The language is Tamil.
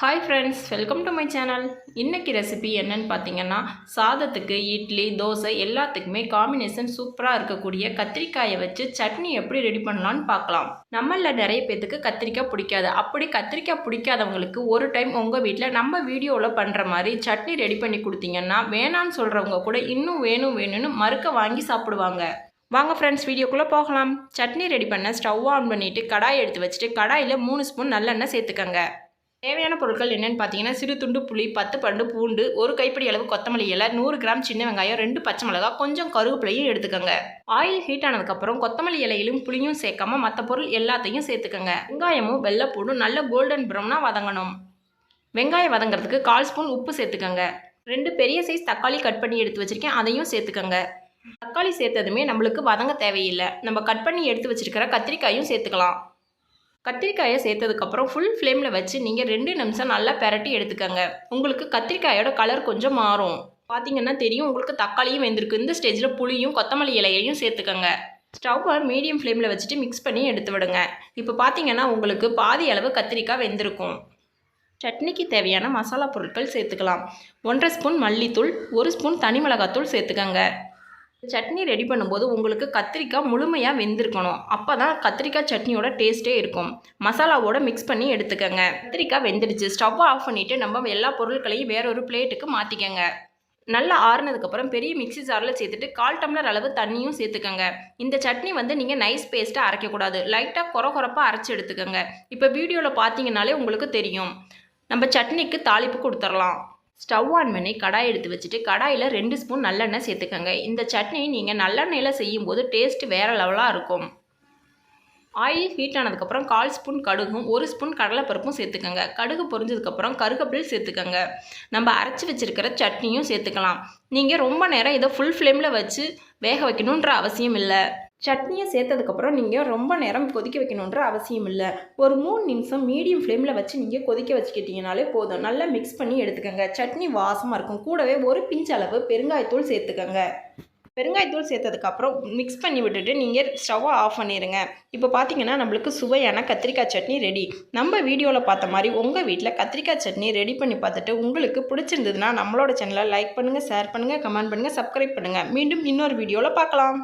Hi friends welcome to my channel இன்றைக்கி ரெசிபி என்னன்னு பார்த்தீங்கன்னா சாதத்துக்கு இட்லி தோசை எல்லாத்துக்குமே காம்பினேஷன் சூப்பராக இருக்கக்கூடிய கத்திரிக்காயை வச்சு சட்னி எப்படி ரெடி பண்ணலான்னு பார்க்கலாம். நம்மள நிறைய பேத்துக்கு கத்திரிக்காய் பிடிக்காது. அப்படி கத்திரிக்காய் பிடிக்காதவங்களுக்கு ஒரு டைம் உங்கள் வீட்டில் நம்ம வீடியோவில் பண்ணுற மாதிரி சட்னி ரெடி பண்ணி கொடுத்தீங்கன்னா வேணான்னு சொல்கிறவங்க கூட இன்னும் வேணும் வேணும்னு மறுக்க வாங்கி சாப்பிடுவாங்க. வாங்க ஃப்ரெண்ட்ஸ் வீடியோக்குள்ளே போகலாம். சட்னி ரெடி பண்ண ஸ்டவ் ஆன் பண்ணிவிட்டு கடாய் எடுத்து வச்சுட்டு கடாயில் மூணு ஸ்பூன் நல்லெண்ணெய் சேர்த்துக்கங்க. தேவையான பொருட்கள் என்னென்னு பார்த்தீங்கன்னா சிறு துண்டு புளி பத்து பண்டு பூண்டு ஒரு கைப்பிடி அளவு கொத்தமல்லி இலை நூறு கிராம் சின்ன வெங்காயம் ரெண்டு பச்சை மிளகாய் கொஞ்சம் கருவேப்பிலையும் எடுத்துக்கோங்க. ஆயில் ஹீட் ஆனதுக்கப்புறம் கொத்தமல்லி இலையிலும் புளியும் சேர்க்காம மற்ற பொருள் எல்லாத்தையும் சேர்த்துக்கோங்க. வெங்காயமும் வெள்ளைப்பூடும் நல்ல கோல்டன் ப்ரௌனாக வதங்கணும். வெங்காயம் வதங்கிறதுக்கு கால் ஸ்பூன் உப்பு சேர்த்துக்கோங்க. ரெண்டு பெரிய சைஸ் தக்காளி கட் பண்ணி எடுத்து வச்சுருக்கேன் அதையும் சேர்த்துக்கோங்க. தக்காளி சேர்த்ததுமே நம்மளுக்கு வதங்க தேவையில்லை. நம்ம கட் பண்ணி எடுத்து வச்சுருக்கிற கத்திரிக்காயும் சேர்த்துக்கலாம். கத்திரிக்காயை சேர்த்ததுக்கப்புறம் ஃபுல் ஃப்ளேமில் வச்சு நீங்கள் ரெண்டு நிமிஷம் நல்லா பெரட்டி எடுத்துக்கோங்க. உங்களுக்கு கத்திரிக்காயோட கலர் கொஞ்சம் மாறும். பார்த்தீங்கன்னா தெரியும் உங்களுக்கு தக்காளியும் வெந்திருக்கு. இந்த ஸ்டேஜில் புளியும் கொத்தமல்லி இலையையும் சேர்த்துக்கோங்க. ஸ்டவ்வை மீடியம் ஃப்ளேமில் வச்சுட்டு மிக்ஸ் பண்ணி எடுத்து விடுங்க. இப்போ பார்த்தீங்கன்னா உங்களுக்கு பாதி அளவு கத்திரிக்காய் வெந்திருக்கும். சட்னிக்கு தேவையான மசாலா பொருட்கள் சேர்த்துக்கலாம். ஒன்றரை ஸ்பூன் மல்லித்தூள் ஒரு ஸ்பூன் தனி மிளகாத்தூள் சேர்த்துக்கோங்க. சட்னி ரெடி பண்ணும்போது உங்களுக்கு கத்திரிக்காய் முழுமையாக வெந்திருக்கணும். அப்போ தான் கத்திரிக்காய் சட்னியோட டேஸ்ட்டே இருக்கும். மசாலாவோட மிக்ஸ் பண்ணி எடுத்துக்கோங்க. கத்திரிக்காய் வெந்துடுச்சு. ஸ்டவ் ஆஃப் பண்ணிவிட்டு நம்ம எல்லா பொருட்களையும் வேற ஒரு பிளேட்டுக்கு மாற்றிக்கங்க நல்லா ஆறுனதுக்கப்புறம் பெரிய மிக்ஸி ஜாரில் சேர்த்துட்டு கால் டம்ளர் அளவு தண்ணியும் சேர்த்துக்கோங்க. இந்த சட்னி வந்து நீங்கள் நைஸ் பேஸ்ட்டாக அரைக்கக்கூடாது. லைட்டாக குறை குறப்பாக அரைச்சி எடுத்துக்கோங்க. இப்போ வீடியோவில் பார்த்தீங்கனாலே உங்களுக்கு தெரியும். நம்ம சட்னிக்கு தாளிப்பு கொடுத்துடலாம். ஸ்டவ் ஆன் பண்ணி கடாய் எடுத்து வச்சுட்டு கடாயில் ரெண்டு ஸ்பூன் நல்லெண்ணெய் சேர்த்துக்கோங்க. இந்த சட்னி நீங்கள் நல்லெண்ணெயில் செய்யும்போது டேஸ்ட்டு வேறு லெவலாக இருக்கும். ஆயில் ஹீட் ஆனதுக்கப்புறம் கால் ஸ்பூன் கடுகும் ஒரு ஸ்பூன் கடலைப்பருப்பும் சேர்த்துக்கோங்க. கடுகு பொரிஞ்சதுக்கப்புறம் கருகப்பில் சேர்த்துக்கோங்க. நம்ம அரைச்சி வச்சுருக்கிற சட்னியும் சேர்த்துக்கலாம். நீங்கள் ரொம்ப நேரம் இதை ஃபுல் ஃப்ளேமில் வச்சு வேக வைக்கணுன்ற அவசியம் இல்லை. சட்னியை சேர்த்ததுக்கப்புறம் நீங்கள் ரொம்ப நேரம் கொதிக்க வைக்கணுன்ற அவசியம் இல்லை. ஒரு மூணு நிமிஷம் மீடியம் ஃப்ளேமில் வச்சு நீங்கள் கொதிக்க வச்சுக்கிட்டீங்கனாலே போதும். நல்லா மிக்ஸ் பண்ணி எடுத்துக்கோங்க. சட்னி வாசமாக இருக்கும். கூடவே ஒரு பிஞ்ச் அளவு பெருங்காயத்தூள் சேர்த்துக்கோங்க. பெருங்காயத்தூள் சேர்த்ததுக்கப்புறம் மிக்ஸ் பண்ணி விட்டுட்டு நீங்கள் ஸ்டவ்வை ஆஃப் பண்ணிடுங்க இப்போ பார்த்தீங்கன்னா நம்மளுக்கு சுவையான கத்திரிக்காய் சட்னி ரெடி நம்ம வீடியோவில் பார்த்த மாதிரி உங்கள் வீட்டில் கத்திரிக்காய் சட்னி ரெடி பண்ணி பார்த்துட்டு உங்களுக்கு பிடிச்சிருந்ததுன்னா நம்மளோட சேனலை லைக் பண்ணுங்கள் ஷேர் பண்ணுங்கள் கமெண்ட் பண்ணுங்கள் சப்ஸ்கிரைப் பண்ணுங்கள் மீண்டும் இன்னொரு வீடியோவில் பார்க்கலாம்.